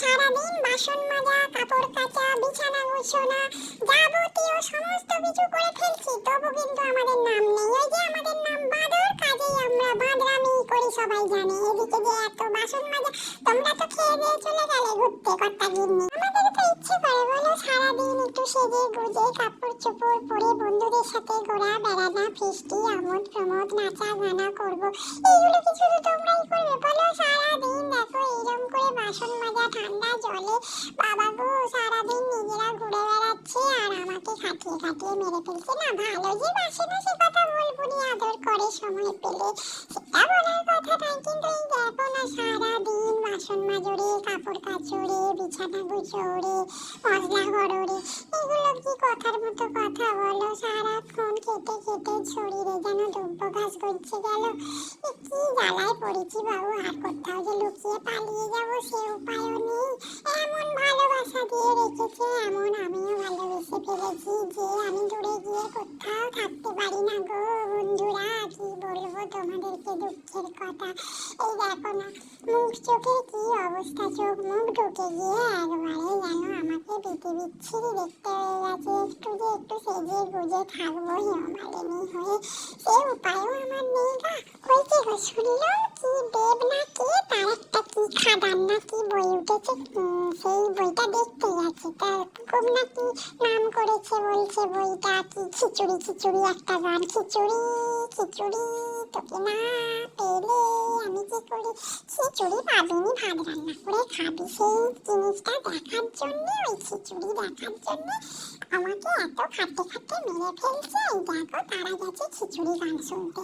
সারাদিন বাসন মাজা, কাপড় কাচা, বিছানা গোছানো, যাবতীয় সমস্ত কিছু করে ফেলছি। তবু কিন্তু আমাদের নাম নেই। ওই যে আমাদের নাম বাদর, কাজেই আমরা বাদরামি করি সবাই জানে। এদিকে যে এত বাসন মাজা, তোমরা তো খেয়ে দিয়ে চলে গেলে ঘুরতে, কর্তা গিন্নি। আমাদের তো ইচ্ছে করে, বলো সারাদিন একটু সেজে গুজে, কাপড় চোপড় পরে বন্ধুদের সাথে ঘোরা, বেড়ানো, ফিস্টি আমোদ প্রমোদ নাচা গানা করব। এইগুলো কিছু তো তোমরাই করবে জলে বাবা গো, সারাদিন নিজেরা ঘুরে বেড়াচ্ছে আর আমাকে খাটিয়ে খাটিয়ে মেরে ফেলছে না? ভালো যে বাসে না সে কথা বলব, নি আদর করে সময় পেলে। সেটা বলার কথা নয়, কিন্তু এই দেখো না, সারাদিন বাসন মাজরে, কাপড় কাচরে, বিছানা গুছরে, মশলা গড়রে। এগুলো কি কথার মতো কথা বলো? সারাক্ষণ খেতে খেতে শরীরে যেন দুব্ব ঘাস করছে গেল। কি জ্বালায় পড়েছি বাবু, আর কোথাও যে লুকিয়ে পালিয়ে যাব সে উপায়ও নেই। দিয়ে এমন আমিও ভালোবেসে ফেলেছি যে আমি দূরে গিয়ে কোথাও থাকতে পারি না গো বন্ধুরা। কি বলব তোমাদেরকে দুঃখের কথা? এই দেখো না, মুখ চোখের কি অবস্থা? চোখ মুখ ঢুকে গিয়ে একবারে যেন আমাকে বিতি বিচ্ছিরি দেখতে হয়ে গেছে। একটু যে একটু সেজে গুজে থাকব হেমালিনী হয়ে। সে উপায়ও আমার নেই গা। যে গো শুনলাম কি দেব না কে তার একটা কি খাদান না কি বই উঠেছে। সেই বইটা দেখতে গেছে তার খুব নাকি নাম করেছে, বলছে বইটা কি? খিচুড়ি খিচুড়ি, একটা গান। খিচুড়ি খিচুড়ি, তোকে না পেলে আমি কি করি খিচুড়ি পাবিনি, ভাত রান্না করে খাবি। সেই জিনিসটা দেখার জন্য, ওই খিচুড়ি দেখার জন্য আমাকে এত খাটে খাটে মেরে ফেলছে। এই দেখো, তারা গেছে খিচুড়ি গান শুনতে।